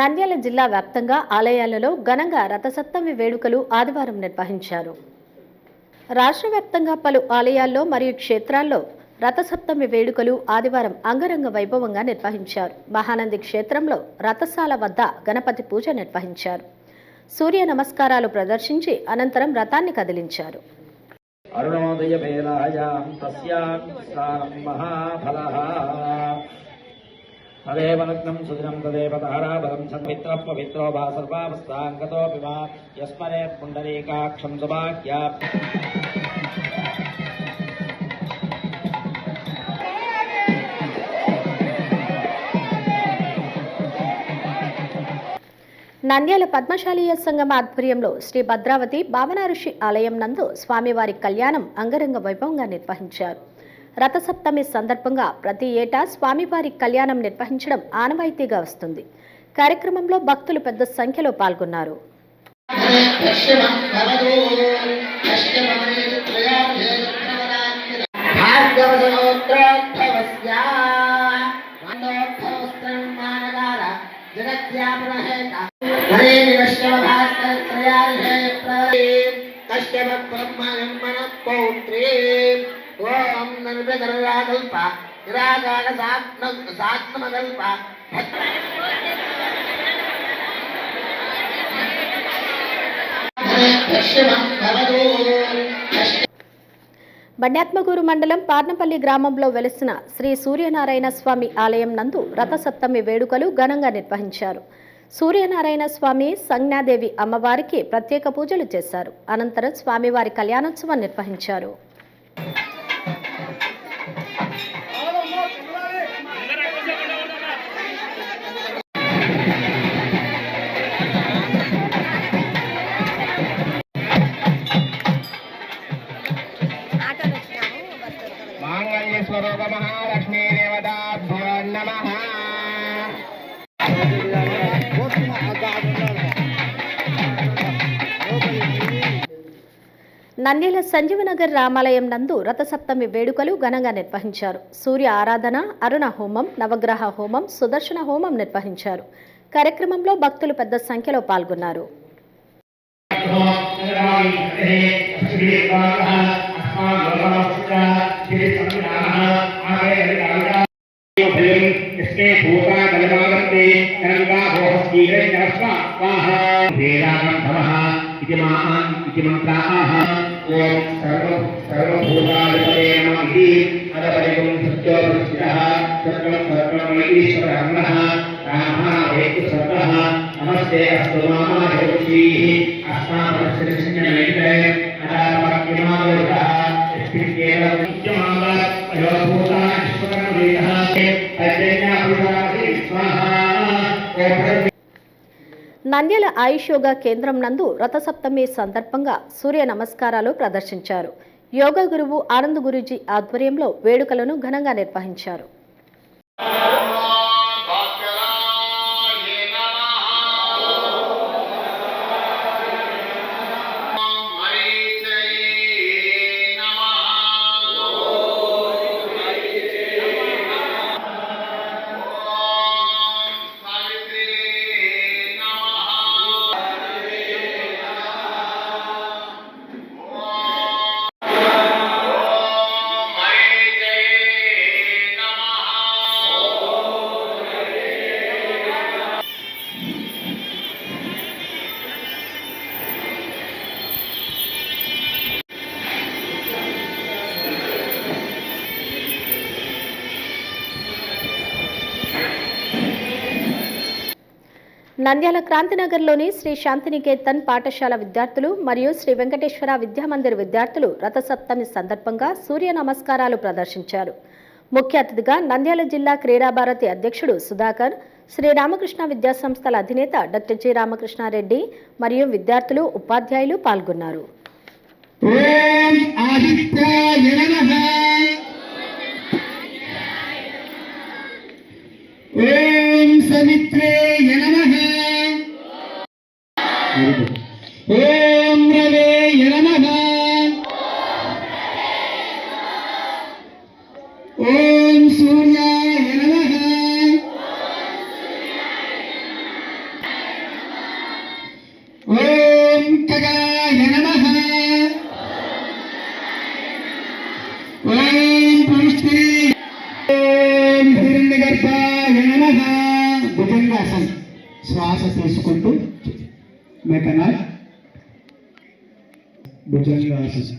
నంద్యాల జిల్లా వ్యాప్తంగా ఆలయాలలో ఘనంగా రథసప్తమి వేడుకలు ఆదివారం నిర్వహించారు. రాష్ట్ర వ్యాప్తంగా పలు ఆలయాల్లో మరియు క్షేత్రాల్లో రథసప్తమి వేడుకలు ఆదివారం అంగరంగ వైభవంగా నిర్వహించారు. మహానంది క్షేత్రంలో రథశాల వద్ద గణపతి పూజ నిర్వహించారు. సూర్య నమస్కారాలు ప్రదర్శించి అనంతరం రథాన్ని కదిలించారు. అరుణోదయ తదేవనగ్నం తస్యాం తదేవ సుదినం తదేవ తారాబలం సన్మిత్ర పవిత్రో వా సర్వావస్థాంగతోపి వా యస్మరే పుండరీకాక్షం సుభాగ్యా. నంద్యాల పద్మశాలీయ సంఘం ఆధ్వర్యంలో శ్రీ భద్రావతి భావన ఋషి ఆలయం నందు స్వామివారి కళ్యాణం అంగరంగ వైభవంగా నిర్వహించారు. రథసప్తమి సందర్భంగా ప్రతి ఏటా స్వామివారి కళ్యాణం నిర్వహించడం ఆనవాయితీగా వస్తుంది. కార్యక్రమంలో భక్తులు పెద్ద సంఖ్యలో పాల్గొన్నారు. కశ్యప బ్రహ్మణ పౌత్రీ ఓం సాత్మ సాత్మకల్ప బండ్యాత్మగూరు మండలం పార్నపల్లి గ్రామంలో వెలుస్తున్న శ్రీ సూర్యనారాయణ స్వామి ఆలయం నందు రథసప్తమి వేడుకలు ఘనంగా నిర్వహించారు. సూర్యనారాయణ స్వామి సంజ్ఞాదేవి అమ్మవారికి ప్రత్యేక పూజలు చేశారు. అనంతరం స్వామివారి కళ్యాణోత్సవం నిర్వహించారు. నన్నేల సంజీవనగర్ రామాలయం నందు రథసప్తమి వేడుకలు ఘనంగా నిర్వహించారు. సూర్య ఆరాధన అరుణ హోమం నవగ్రహ హోమం సుదర్శన హోమం నిర్వహించారు. కార్యక్రమంలో భక్తులు పెద్ద సంఖ్యలో పాల్గొన్నారు. ఇది మా ఇది మంత్రాహ ॐ सर्व सर्वभूताधिपते नमः इति अदपरिगुं सत्यो प्रतिष्ठितः सत्त्वं सर्वम् ईश्वरः रामः वेत्ति सर्वः नमस्ते अस्तु मामा ज्योतिषीः अस्माकं अदापक्यमालोकः यस्मिन्नेव नित्यमाङ्गा अयोभूता विश्वकर्मवेदः तज्जन्याभूतासि स्वाहा ओम् నంద్యాల ఆయుష్ యోగా కేంద్రం నందు రథసప్తమి సందర్భంగా సూర్య నమస్కారాలు ప్రదర్శించారు. యోగా గురువు ఆనంద్ గురూజీ ఆధ్వర్యంలో వేడుకలను ఘనంగా నిర్వహించారు. నంద్యాల క్రాంతినగర్లోని శ్రీ శాంతినికేతన్ పాఠశాల విద్యార్థులు మరియు శ్రీ వెంకటేశ్వర విద్యామందిర్ విద్యార్థులు రథసప్తమి సందర్భంగా సూర్య నమస్కారాలు ప్రదర్శించారు. ముఖ్య అతిథిగా నంద్యాల జిల్లా క్రీడాభారతి అధ్యక్షుడు సుధాకర్ శ్రీ రామకృష్ణ విద్యాసంస్థల అధినేత డాక్టర్ జి రామకృష్ణారెడ్డి మరియు విద్యార్థులు ఉపాధ్యాయులు పాల్గొన్నారు. ఓం సమిత్రే ఓం సూర్యాయ నమః. ఓం తగాయ నమః. ఓం పుష్టి ఓం హిరణ్యగర్భాయ నమః. భుజంగాసనం శ్వాస తీసుకుంటూ మెకనాల్ భుజంగాసనం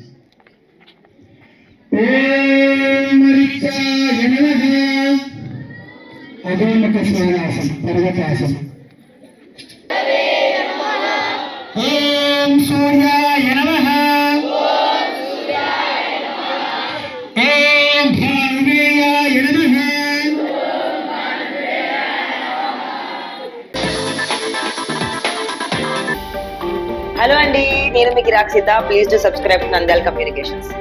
అధోముఖ స్నానాసన్ పర్వతాసన్ ఓం సూర్యాయ నమః ఓం భానువేయాయ నమః హలో అండి నేను మీకు Rakshita please to subscribe Nandal communications